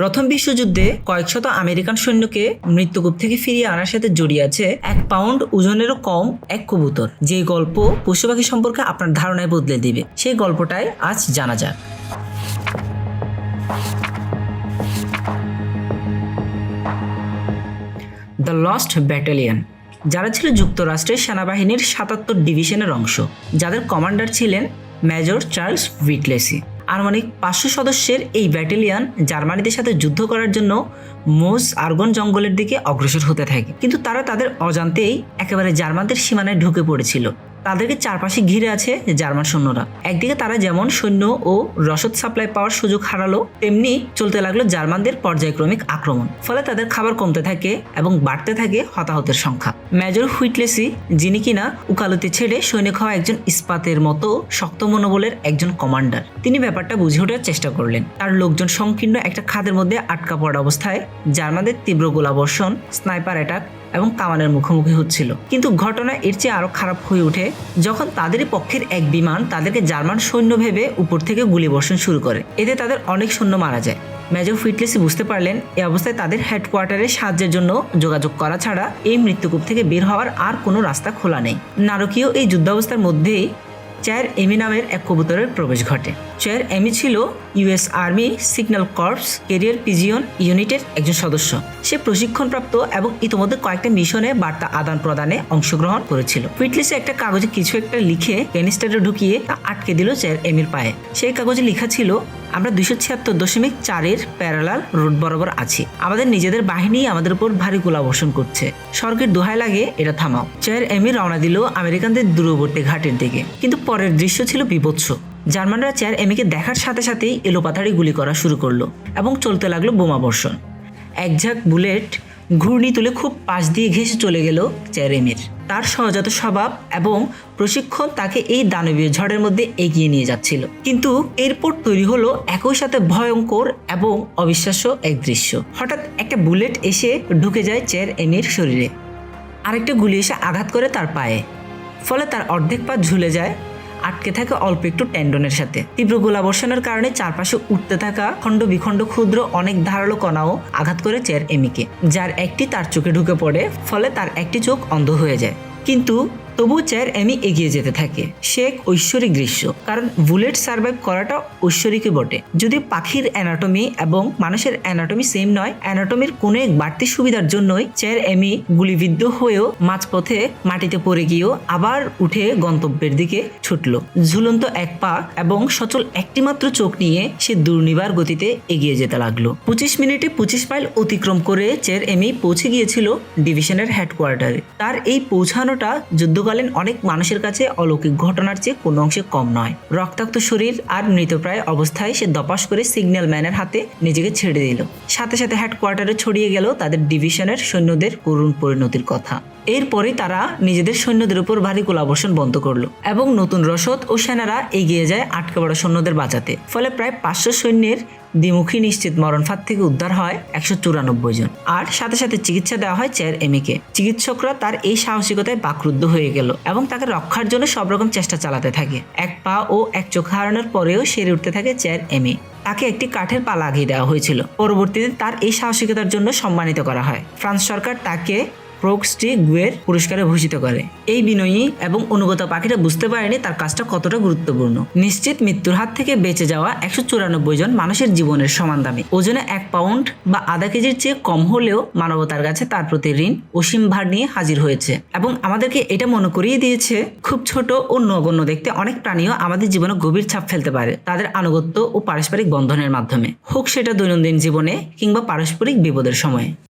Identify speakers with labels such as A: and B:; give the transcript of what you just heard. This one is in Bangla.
A: প্রথম বিশ্বযুদ্ধে কয়েকশত আমেরিকান সৈন্যকে মৃত্যুকূপ থেকে ফিরিয়ে আনার সাথে জড়িয়ে আছে এক পাউন্ড ওজনেরও কম এক কবুতর। যে গল্প পশু পাখি সম্পর্কে আপনার ধারণায় বদলে দিবে। সেই গল্পটাই আজ জানা যাক। দ্য লস্ট ব্যাটালিয়ন, যারা ছিল যুক্তরাষ্ট্রের সেনাবাহিনীর সাতাত্তর ডিভিশনের অংশ, যাদের কমান্ডার ছিলেন মেজর চার্লস উইটলেসি। আনুমানিক পাঁচশো সদস্যের এই ব্যাটেলিয়ান জার্মানিদের সাথে যুদ্ধ করার জন্য মোস আর্গন জঙ্গলের দিকে অগ্রসর হতে থাকে। কিন্তু তারা তাদের অজান্তেই একেবারে জার্মানদের সীমানায় ঢুকে পড়েছিল। তাদেরকে চারপাশে ঘিরে আছে জার্মান সৈন্যরা। একদিকে তারা যেমন সৈন্য ও রসদ সাপ্লাই পাওয়ার সুযোগ হারালো, তেমনি চলতে লাগল জার্মানদের পর্যায়ক্রমিক আক্রমণ। ফলে তাদের খাবার কমতে থাকে এবং বাড়তে থাকে হতাহতের সংখ্যা। মেজর হুইটলেসি, যিনি কিনা উকালতি ছেড়ে সৈনিক হওয়া একজন ইস্পাতের মতো শক্ত মনোবলের একজন কমান্ডার, তিনি ব্যাপারটা বুঝে ওঠার চেষ্টা করলেন। তার লোকজন সংকীর্ণ একটা খাদের মধ্যে আটকা পড়া অবস্থায় জার্মানদের তীব্র গোলাবর্ষণ, স্নাইপার অ্যাটাক এবং কামানের মুখোমুখি হচ্ছিল। কিন্তু ঘটনা এর চেয়ে আরও খারাপ হয়ে ওঠে যখন তাদের পক্ষের এক বিমান তাদেরকে জার্মান সৈন্য ভেবে উপর থেকে গুলি বর্ষণ শুরু করে। এতে তাদের অনেক সৈন্য মারা যায়। মেজর ফিটলেসি বুঝতে পারলেন, এ অবস্থায় তাদের হেডকোয়ার্টারে সাহায্যের জন্য যোগাযোগ করা ছাড়া এই মৃত্যুকূপ থেকে বের হওয়ার আর কোনো রাস্তা খোলা নেই। নারকীয় এই যুদ্ধাবস্থার মধ্যেই চেয়ার এমি নামের এক কবুতরের প্রবেশ ঘটে। চেয়ার এমি ছিল US army signal corps carrier pigeon ইউনিটের একজন সদস্য। সে প্রশিক্ষণপ্রাপ্ত এবং ইতিমধ্যে কয়েকটা মিশনে বার্তা আদান প্রদানে অংশগ্রহণ করেছিল। ফিটলিসে একটা কাগজে কিছু একটা লিখে ক্যানিস্টারে ঢুকিয়ে তা আটকে দিল চেয়ার এমির পায়ে। সেই কাগজে লেখা ছিল আমরা দুশো ছিয়াত্তর দশমিক চারের প্যারালাল রোড বরাবর আছি। আমাদের নিজেদের বাহিনী আমাদের উপর ভারী গোলাবর্ষণ করছে। স্বর্গের দোহায় লাগে এটা থামাও। চেয়ার এমি রওনা দিল আমেরিকানদের দূরবর্তী ঘাটের দিকে। কিন্তু পরের দৃশ্য ছিল বিভৎস। জার্মানরা চেয়ার এমিকে দেখার সাথে সাথেই এলোপাথাড়ি গুলি করা শুরু করল এবং চলতে লাগল বোমা বর্ষণ। এক ঝাঁক বুলেট ঘূর্ণি তুলে খুব পাশ দিয়ে ঘেসে চলে গেল চেয়ার এমির তার সহজাত স্বভাব এবং প্রশিক্ষণ তাকে এই দানবীয় ঝড়ের মধ্যে এগিয়ে নিয়ে যাচ্ছিল। কিন্তু এরপর তৈরি হলো একই সাথে ভয়ঙ্কর এবং অবিশ্বাস্য এক দৃশ্য। হঠাৎ একটা বুলেট এসে ঢুকে যায় চেয়ার এমির শরীরে। আরেকটা গুলি এসে আঘাত করে তার পায়ে। ফলে তার অর্ধেক পা ঝুলে যায় আটকে থাকে অল্প একটু ট্যান্ডনের সাথে। তীব্র গোলাবর্ষণের কারণে চারপাশে উঠতে থাকা খণ্ড বিখণ্ড ক্ষুদ্র অনেক ধারালো কণাও আঘাত করে চেয়ার এমিকে, যার একটি তার চোখে ঢুকে পড়ে, ফলে তার একটি চোখ অন্ধ হয়ে যায়। কিন্তু তবু চেয়ার এমি এগিয়ে যেতে থাকে। সে এক ঐশ্বরিক দৃশ্য, কারণ বুলেট সার্ভাইভ করাটা ঐশ্বরিকই বটে। যদি পাখির অ্যানাটমি এবং মানুষের অ্যানাটমি সেম নয়, অ্যানাটমির কোনো এক বাড়তি সুবিধার জন্যই চেয়ার এমি গুলিবিদ্ধ হয়েও মাঝপথে মাটিতে পড়ে গিয়েও আবার উঠে গন্তব্যের দিকে ছুটল। ঝুলন্ত এক পা এবং সচল একটিমাত্র চোখ নিয়ে সে দুর্নিবার গতিতে এগিয়ে যেতে লাগল। পঁচিশ মিনিটে পঁচিশ মাইল অতিক্রম করে চেয়ার এমি পৌঁছে গিয়েছিল ডিভিশনের হেডকোয়ার্টারে। তার এই পৌঁছানোটা যুদ্ধকালীন অনেক মানুষের কাছে অলৌকিক ঘটনার চেয়ে কোনো অংশে কম নয়। রক্তাক্ত শরীর আর মৃতপ্রায় অবস্থায় সে দপাস করে সিগন্যাল ম্যানের হাতে নিজেকে ছেড়ে দিল। সাথে সাথে হেডকোয়ার্টারে ছড়িয়ে গেল তাদের ডিভিশনের সৈন্যদের করুণ পরিণতির কথা। এরপরে তারা নিজেদের সৈন্যদের উপর ভারী গোলাবর্ষণ বন্ধ করল এবং নতুন রসদ ও সেনারা এগিয়ে যায় আটকে পড়া সৈন্যদের বাঁচাতে। ফলে প্রায় পাঁচশো সৈন্যের দ্বিমুখী নিশ্চিত মরণফাত থেকে উদ্ধার হয় একশো চুরানব্বই জন। আর সাথে সাথে চিকিৎসা দেওয়া হয় চেয়ার এমিকে চিকিৎসকরা তার এই সাহসিকতায় বাকরুদ্ধ হয়ে গেল এবং তাকে রক্ষার জন্য সব রকম চেষ্টা চালাতে থাকে। এক পা ও এক চোখ হারানোর পরেও সেরে উঠতে থাকে চেয়ার এমি তাকে একটি কাঠের পা লাগিয়ে দেওয়া হয়েছিল। পরবর্তীতে তার এই সাহসিকতার জন্য সম্মানিত করা হয়। ফ্রান্স সরকার তাকে প্রোক্সটি গুয়ের পুরস্কারে ভূষিত করে। এই বিনয়ী এবং অনুগত পাখিটা বুঝতে পারেনি তার কাজটা কতটা গুরুত্বপূর্ণ। নিশ্চিত মৃত্যুর হাত থেকে বেঁচে যাওয়া একশো চুরানব্বই জন মানুষের জীবনের সমান দামি। ওজনে এক পাউন্ড বা আধা কেজির চেয়ে কম হলেও মানবতার কাছে তার প্রতি ঋণ অসীম ভার নিয়ে হাজির হয়েছে। এবং আমাদেরকে এটা মনে করিয়ে দিয়েছে, খুব ছোট ও নগণ্য দেখতে অনেক প্রাণীও আমাদের জীবনে গভীর ছাপ ফেলতে পারে, তাদের আনুগত্য ও পারস্পরিক বন্ধনের মাধ্যমে। হোক সেটা দৈনন্দিন জীবনে কিংবা পারস্পরিক বিপদের সময়ে।